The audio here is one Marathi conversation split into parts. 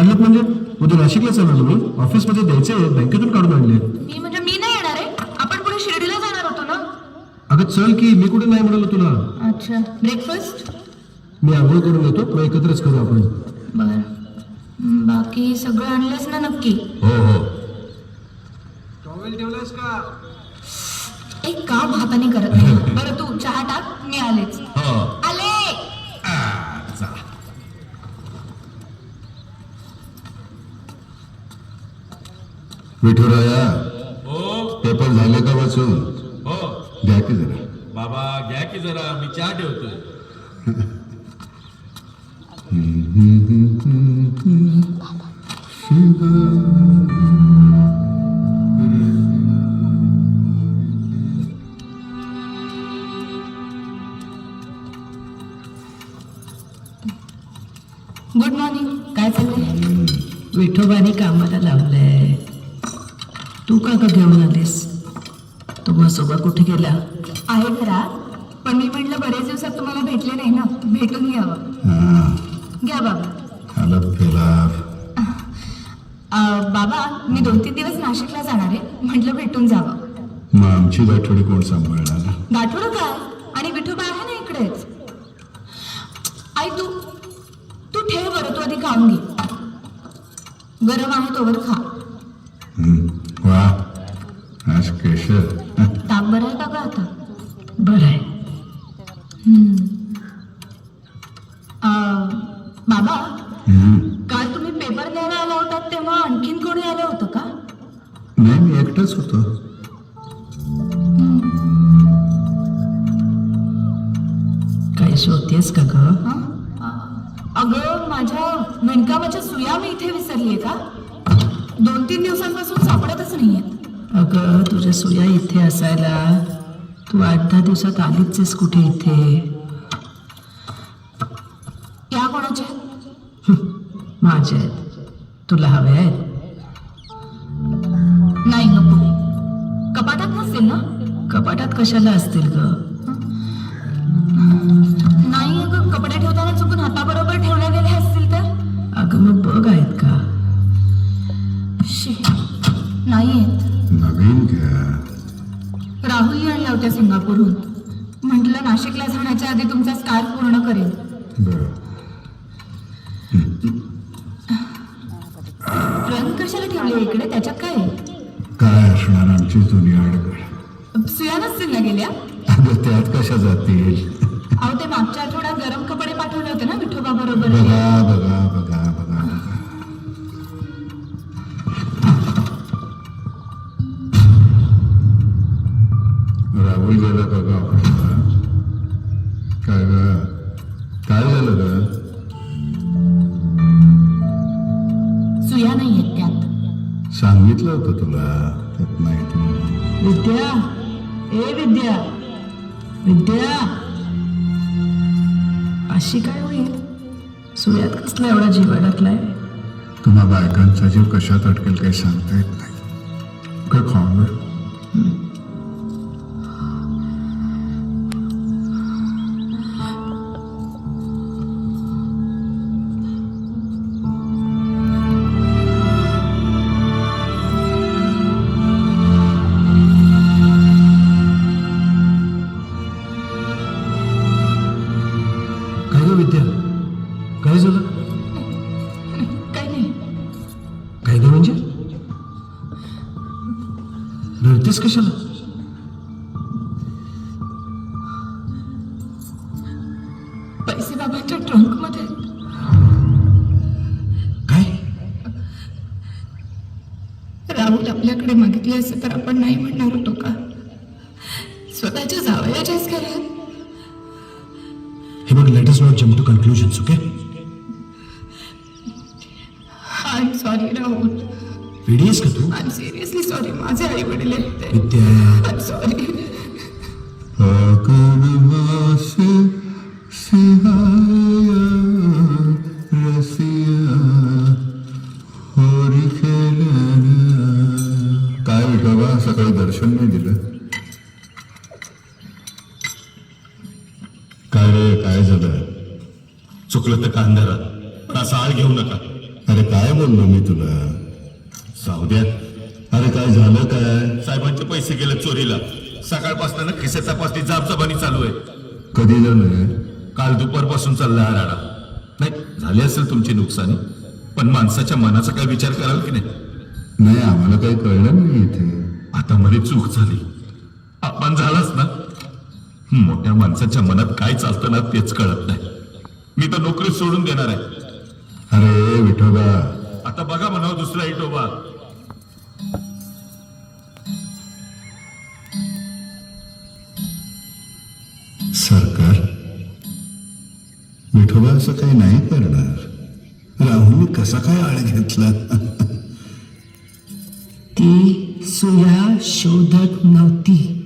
काढलेत म्हणजे उद्या नाशिकला चाललो मी ऑफिसमध्ये द्यायचे बँकेतून काढून आणले. मी म्हणजे मी नाही येणार आहे. आपण पुढे शिर्डीला जाणार होतो ना? अगं चल की मी कुठे नाही म्हणालो तुला. अच्छा. ब्रेकफास्ट मी आंघोळ करून येतो मग एकत्रच करू आपण. बर. बाकी सगळं आणलंस ना नक्की? हो हो. एक काम हाताने करत नाही. बरं तू चहा टाक मी आलेच. हो. आले! विठुराया हो. पेपर झाले का वाचून? हो. द्या की जरा. बाबा घ्या की जरा. मी चहा ठेवतोय. Good morning. काय चाललंय? विठोबाने कामाला लावलंय. तू का ग घेऊन आलीस? तुम्हा सोबत कुठे गेला? आहे घरात. पण मी म्हटलं बरेच दिवसात तुम्हाला भेटले नाही ना. भेटून घ्यावं. हा, घ्या बाबा. हलत फेला अं, बाबा मी दोन तीन दिवस नाशिकला जाणार आहे. म्हटलं भेटून जावं. मग आमची गाठोडी कोण सांभाळणार गाठोडं काय? आणि विठोबा आहे ना इकडेच? आई तू तू ठेव बरं तू आधी खाऊन घे. गरम आहे तोवर खा. काही शोधतेस का ग? अगं माझ्या विणकामाच्या सुया मी इथे विसरलीये का? दोन तीन दिवसांपासून सापडतच नाहीये. अगं तुझ्या सुया इथे असायला तू आठ दहा दिवसात आलीच आहेस कुठे इथे? या कोणाच्या माझे आहेत. तुला हवे आहेत? नाही नको कपाटात नसेल ना? कपाटात कशाला असतील ग? आधी तुमचा स्कार्फ पूर्ण करेल रंग कशाला ठेवले इकडे? त्याच्यात काय? काय असणार आमची जुनी सुया नसतील ना गेल्या? अगं त्यात कशा जातील? अहो ते मागच्या आठवड्यात गरम कपडे पाठवले होते ना विठोबा बरोबर. बघा. सांगितलं होतं तुला त्यात माहिती म्हणून विद्या ए विद्या विद्या. अशी काय होईल? सुयात कसला एवढा जीव अडकलाय? तुम्हा बायकांचा जीव कशात अटकेल काही सांगता येत नाही. काय खाऊ आपल्याकडे मागितले असते तर आपण नाही म्हणणार होतो का? स्वतःच्या जावयाच्याच घरात हे बघ let's not jump to conclusions okay I am sorry Rahul. का तू? आय एम सिरियसली सॉरी माझे आई वडील आहेत ते. विद्या. आय एम सॉरी चुकलं तर कांद्याला पण असा आळ घेऊ नका. अरे काय बोललो मी तुला? जाऊ द्या. अरे काय झालं काय? साहेबांचे पैसे गेले चोरीला. सकाळपासून ना खिसे तपासणी जाबजाबानी चालू आहे. कधी झालं? काल दुपारपासून चालला हा राडा. नाही झाली असेल तुमची नुकसानी पण माणसाच्या मनाचा काय विचार कराल की नाही? नाही आम्हाला काही कळलं नाही इथे. आता मध्ये चूक झाली. अपमान झालाच ना? मोठ्या माणसाच्या मनात काय चालतं ना तेच कळत नाही. मी तर नोकरी सोडून देणार आहे. अरे विठोबा. आता बघा म्हणावं दुसरा इटोबा सरकार? विठोबा असं काही नाही करणार. राहुलने कसा काय आळ घेतला? ती सुया शोधत नव्हती.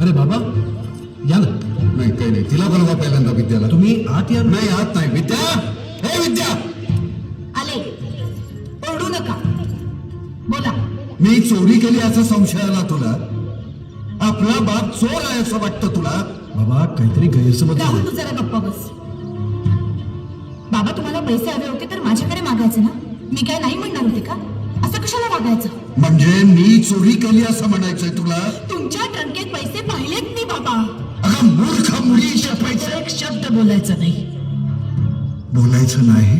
अरे बाबा या ना. नाही काही नाही. तिला बोलवा पहिल्यांदा विद्याला. तुम्ही आत या. नाही आत नाही. विद्या! हे विद्या! आले. ओरडू नका. बोला. मी चोरी केली असा संशय आला तुला. आपला बाप चोर आहे असं वाटतं तुला. बाबा काहीतरी गैरसमज. तू जरा गप्पा बस. बाबा तुम्हाला पैसे हवे होते तर माझ्याकडे मागायचे ना? मी काय नाही म्हणणार होते का? असं कशाला वागायचं? म्हणजे मी चोरी केली असं म्हणायचंय तुला? तुमच्या टंकेत पैसे पाहिलेत मी बाबा. अगं मूर्ख मुलीच्या पैसे एक शब्द बोलायचा नाही. बोलायचं नाही?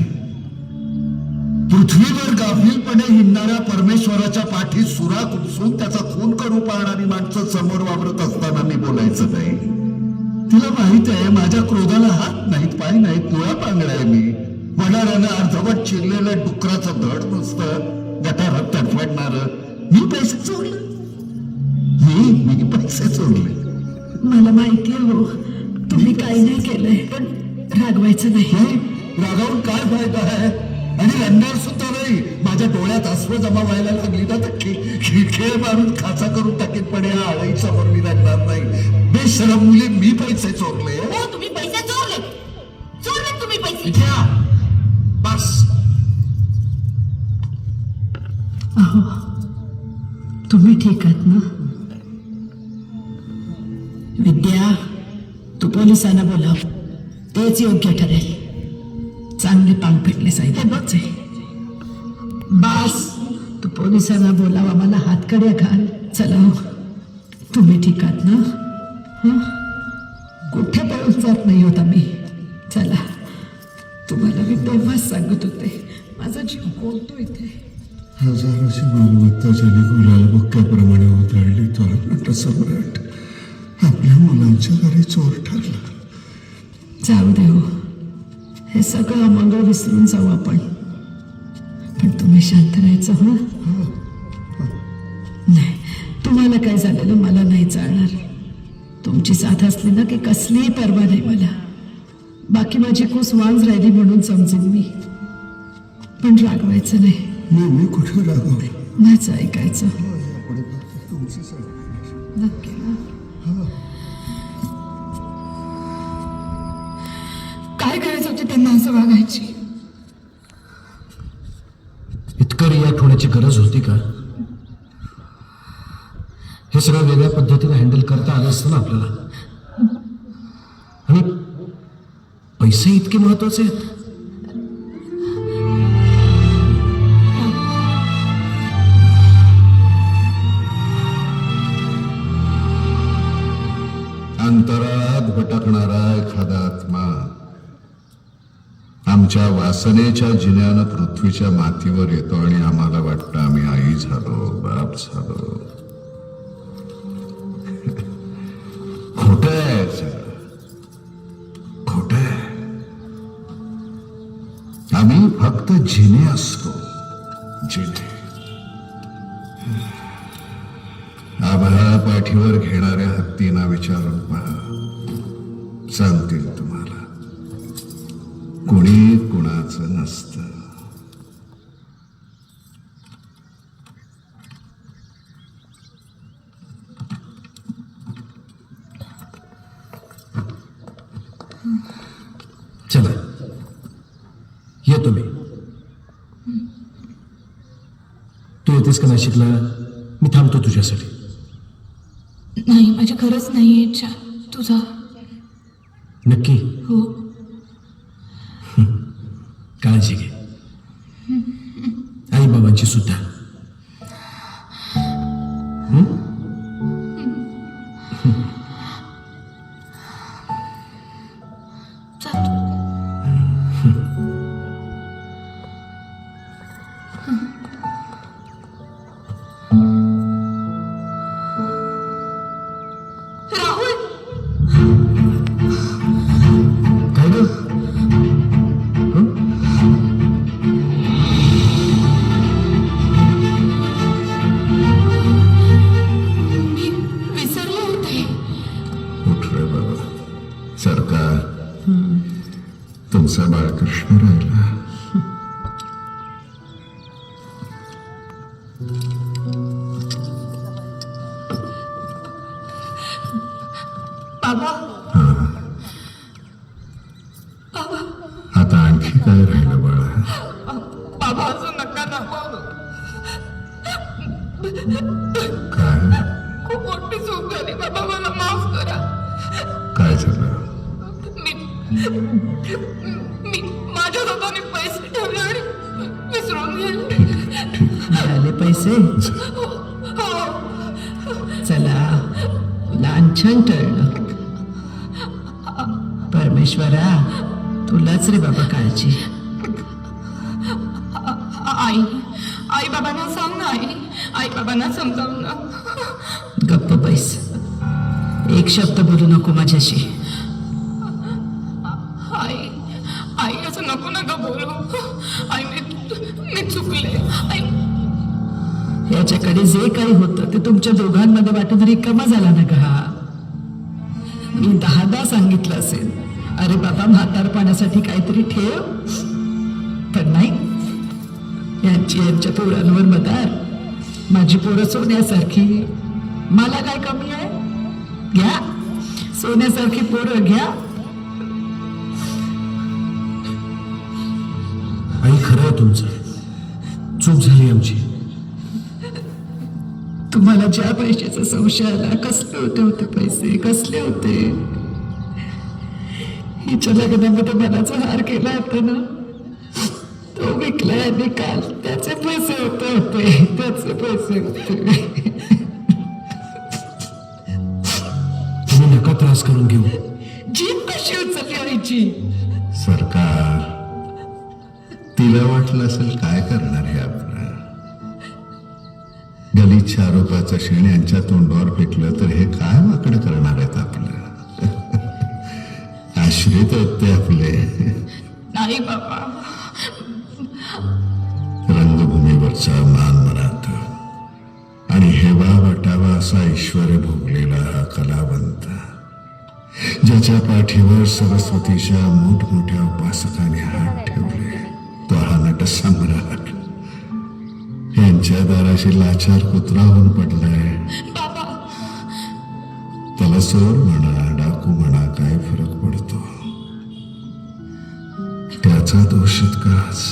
पृथ्वीवर गाफीलपणे हिंडणाऱ्या परमेश्वराच्या पाठी सुरा कुपसून त्याचा खून करू पाहणारी माणसं समोर वावरत असताना मी बोलायचं नाही. तिला माहीत आहे माझ्या क्रोधाला हात नाहीत पाय नाहीत मुळा आहे मी. वडाऱ्यानं अर्धवट चिरलेलं डुकराचं धड नुसतं गटारात तडफडणार मी पैसे चोरले. मी मी पैसे चोरले. मला माहिती आहे हो. तुम्ही काही नाही केलंय. पण रागवायचं नाही. रागावून काय फायदा आहे? आणि रडणार सुद्धा नाही. माझ्या डोळ्यात अश्व जमा व्हायला लागली ना तर खिळखिळ मारून खाचा करून टाकीत पण या आळई समोर मी रडणार नाही. बेशरम मुली मी पैसे चोरले. हो तुम्ही पैसे चोरले. चोरले तुम्ही पैसे. विद्या, अहो तुम्ही ठीक आहात ना? विद्या तू पोलिसांना बोलाव. तेच योग्य ठरेल. चांगले पांग फेडले साहेबांचे बास तू पोलिसांना बोलावा मला हातकड्या घाल. चला हो. तुम्ही ठीक आहात ना? कुठे पळून जात नाही होता मी चला. तुम्हाला मी तेव्हाच सांगत होते. माझा जीव कोणतो इथे. हजाराची मालमत्ता ज्याने गुलाल बुक्क्याप्रमाणे उधळली तो सम्राट. आपल्या मुलांच्या घरी चोर ठरला. जाऊ दे हो. हे सगळं अमंगळ विसरून जाऊ आपण. पण तुम्ही शांत राहायचं हो? नाही तुम्हाला काय झालेलं मला नाही चालणार तुमची साथ असली ना की कसलीही परवा नाही मला. बाकी माझी कुस वांज राहिली म्हणून समजेन मी. पण रागवायचं नाही. मी मी कुठे रागवलं? माझं ऐकायचं. नक्की काय करायचं होते त्यांना असं वागायची? इतकं रिॲक्ट होण्याची गरज होती का? हे सगळं वेगळ्या पद्धतीने हँडल करता आलं असतं ना आपल्याला. आणि पैसे इतके महत्त्वाचे आहेत? आमच्या वासनेच्या जिन्यानं पृथ्वीच्या मातीवर येतो आणि आम्हाला वाटतं आम्ही आई झालो बाप झालो. खोट आहे खोट आहे. आम्ही फक्त जिने असतो. जिने. आभाळा पाठीवर घेणाऱ्या हत्तींना विचारून पहा. सांगतील तुम्हाला. कुणी कोणाचं नसतं. चला. येतो मी तू येतेस का नाशिकला? मी थांबतो तुझ्यासाठी. नाही माझी खरंच नाही इच्छा. तुझा? नक्की? हो. Mm-hmm. तुमचा बाळकृष्ण राहिला आता आणखी काय राहिलं बाळा बाबा असं नका ना काय खूप मोठी चूक झाली बाबा मला माफ करा काय झालं मी माझ्या स्वतःने पैसे ठेवले आणि विसरून गेले. मिळाले पैसे? हो चला लांछन टळलं. परमेश्वरा तुलाच रे बाबा काळजी. आई आई बाबांना सांग ना आई. आई बाबांना समजावून ना. गप्प बैस. एक शब्द बोलू नको माझ्याशी. त्याच्याकडे जे काही होतं ते तुमच्या दोघांमध्ये वाटून रिकामा झाला ना का मी दहादा सांगितलं असेल. अरे बाबा म्हातारपणासाठी काहीतरी ठेव. पण नाही. यांची यांच्या पोरांवर मदार. माझी पोरं सोन्यासारखी. मला काय कमी आहे? घ्या. सोन्यासारखी पोरं घ्या. आणि खरं आहे तुमचं. चूक झाली आमची. तुम्हाला ज्या पैशाचा संशय आला कसले होते होते पैसे? कसले होते? हिच्या लग्नामध्ये मनाचा हार केला होता ना? तो विकला यांनी काल त्याचे पैसे होते होते त्याचे पैसे होते. तुम्ही नका त्रास करून घेऊ. जीप कशी उचलली आईची? सरकार तिला वाटलं असेल काय करणार हे आपलं गलिच्छ आरोपाचं शेण यांच्या तोंडावर फेकलं तर हे काय वाकड करणार आहेत आपलं? आश्रित ते आपले. नाही बाबा. रंगभूमीवरचा मान मरात आणि हेवा वाटावा असा ऐश्वर भोगलेला हा कलावंत. ज्याच्या पाठीवर सरस्वतीच्या मोठमोठ्या उपासकाने हात ठेवले. तो हा नट सम्राट यांच्या दाराशी लाचार कुत्रा होऊन पडलाय त्याला चोर म्हणा डाकू म्हणा काय फरक पडतो. त्याचा दोष इतकाच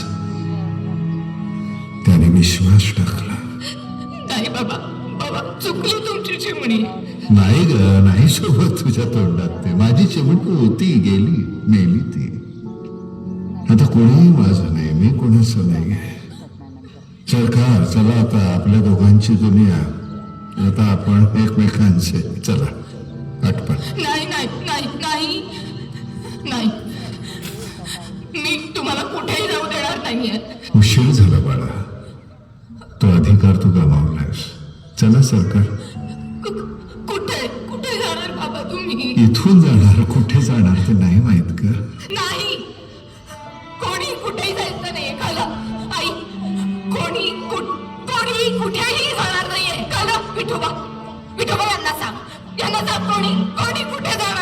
त्याने विश्वास टाकला. नाही बाबा बाबा चुकली तुमची चिमणी. नाही ग नाही सोबत तुझ्या तोंडात ते. माझी चिमणी होती गेली मेली ती. आता कोणीही माझं नाही मी कोणाचं नाही. सरकार चला आता आपल्या दोघांची दुनिया. आता आपण एकमेकांचे. चला आटपट. नाही नाही नाही नाही. नाही. मी तुम्हाला कुठेही जाऊ देणार नाहीये. उशीर झाला बाळा. तो अधिकार तू गमावलास चला सरकार. कुठे कुठे जाणार बाबा तुम्ही? इथून जाणार कुठे जाणार ते नाही माहीत का सांग कोणी? कोणी कुठे जावं?